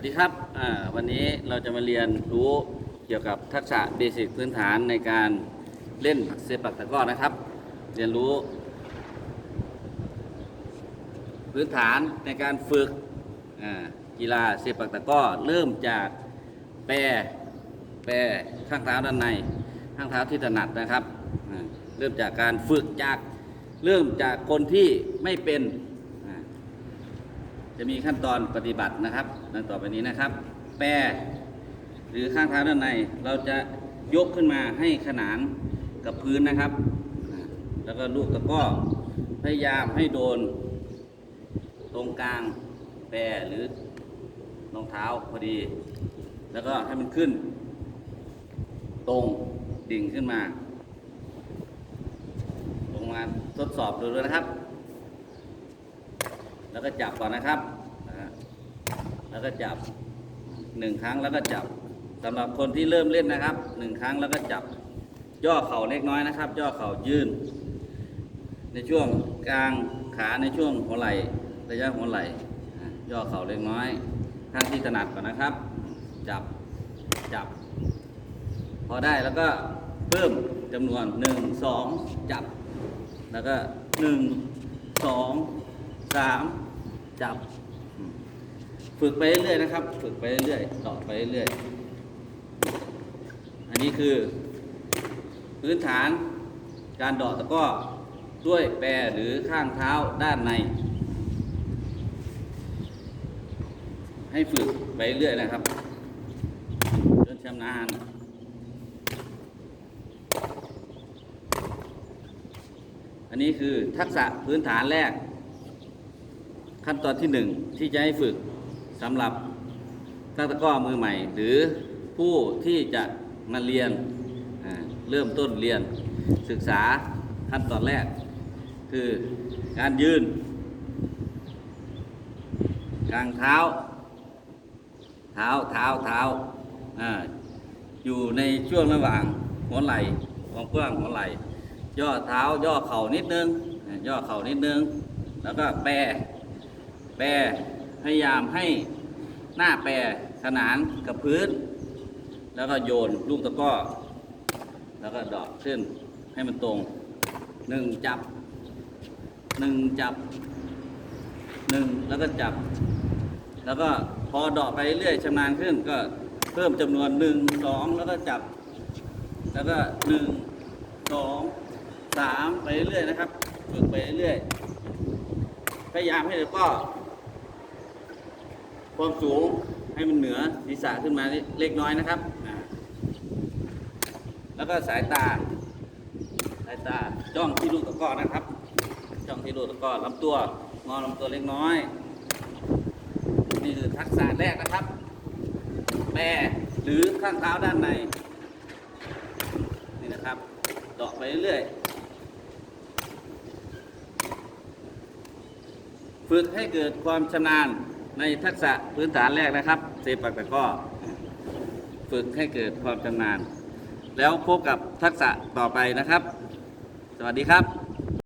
วัสดีครับวันนี้เราจะมาเรียนรู้เกี่ยวกับทักษะเบสิกพื้นฐานในการเล่นเซปักตะก้อนะครับ เรียนรู้ พื้นฐานในการฝึกกีฬาเซปักตะก้อเริ่มจากแปรแปรข้างเท้าด้านใน ข้างเท้าที่ถนัดนะครับ เริ่มจากการฝึกจากเริ่มจากคนที่ไม่เป็น จะมีขั้นตอนปฏิบัตินะครับดังต่อไปนี้นะครับ แปรหรือข้างเท้าด้านใน เราจะยกขึ้นมาให้ขนานกับพื้นนะครับ แล้วก็ลูกตะก้อพยายามให้โดน ตรงกลางแปรหรือรองเท้าพอดี แล้วก็ให้มันขึ้น ตรงดิ่งขึ้นมาลงมาทดสอบดูด้วยนะครับ แล้วก็จับก่อนนะครับ แล้วก็จับหนึ่งครั้งแล้วก็จับสำหรับคนที่เริ่มเล่นนะครับหนึ่งครั้งแล้วก็จับ ย่อเข่าเล็กน้อยนะครับ ย่อเข่ายืนในช่วงกลางขาในช่วงหัวไหล่ระยะหัวไหล่ย่อเข่าเล็กน้อยข้างที่ถนัดก่อนนะครับ จับจับ พอได้แล้วก็เพิ่มจำนวนหนึ่งสองจับ แล้วก็หนึ่งสองสามจับ ฝึกไปเรื่อยๆนะครับ ฝึกไปเรื่อยๆต่อไปเรื่อยๆ อันนี้คือ พื้นฐานการเดาะตะก้อด้วยแปรหรือข้างเท้าด้านใน ให้ฝึกไปเรื่อยนะครับจนชำนาญอันนี้คือทักษะพื้นฐานแรก ขั้นตอนที่หนึ่งที่จะให้ฝึก สำหรับนักตะก้อมือใหม่ หรือผู้ที่จะมาเรียนเริ่มต้นเรียนศึกษาขั้นตอนแรก คือการยืน กลางเท้า เท้าเท้าเท้าออยู่ในช่วงระหว่างหัวไหล่ของกว้างหัวไหล่ย่อเท้าย่อเข่านิดนึงย่อเข่านิดนึง แล้วก็แปรแปร ยายามให้หน้าแปรขนานกับพื้น แล้วก็โยนลูกตะก้อ แล้วก็ดอกขึ้นให้มันตรงหนึ่งจับหนึ่งจับหนึ่งแล้วก็จับ แล้วก็พอดอกไปเรื่อยชำนาญขึ้นก็เพิ่มจำนวนหนึ่งสองแล้วก็จับ แล้วก็หนึ่งสองสามไปเรื่อยนะครับฝึกไปเรื่อยพยายามให้ตะก้อ ความสูงให้มันเหนือศีรษะขึ้นมาเล็กน้อยนะครับ แล้วก็สายตา สายตาจ้องที่ลูกตะก้อนะครับ จ้องที่ลูกตะกร้อลำตัว งอลำตัวเล็กน้อย นี่คือทักษะแรกนะครับ แปรหรือข้างเท้าด้านใน นี่นะครับเดอกไปเรื่อยฝึกให้เกิดความชำนาญ ในทักษะพื้นฐานแรกนะครับ เซปักตะก้อฝึกให้เกิดความชำนาญ แล้วพบกับทักษะต่อไปนะครับ สวัสดีครับ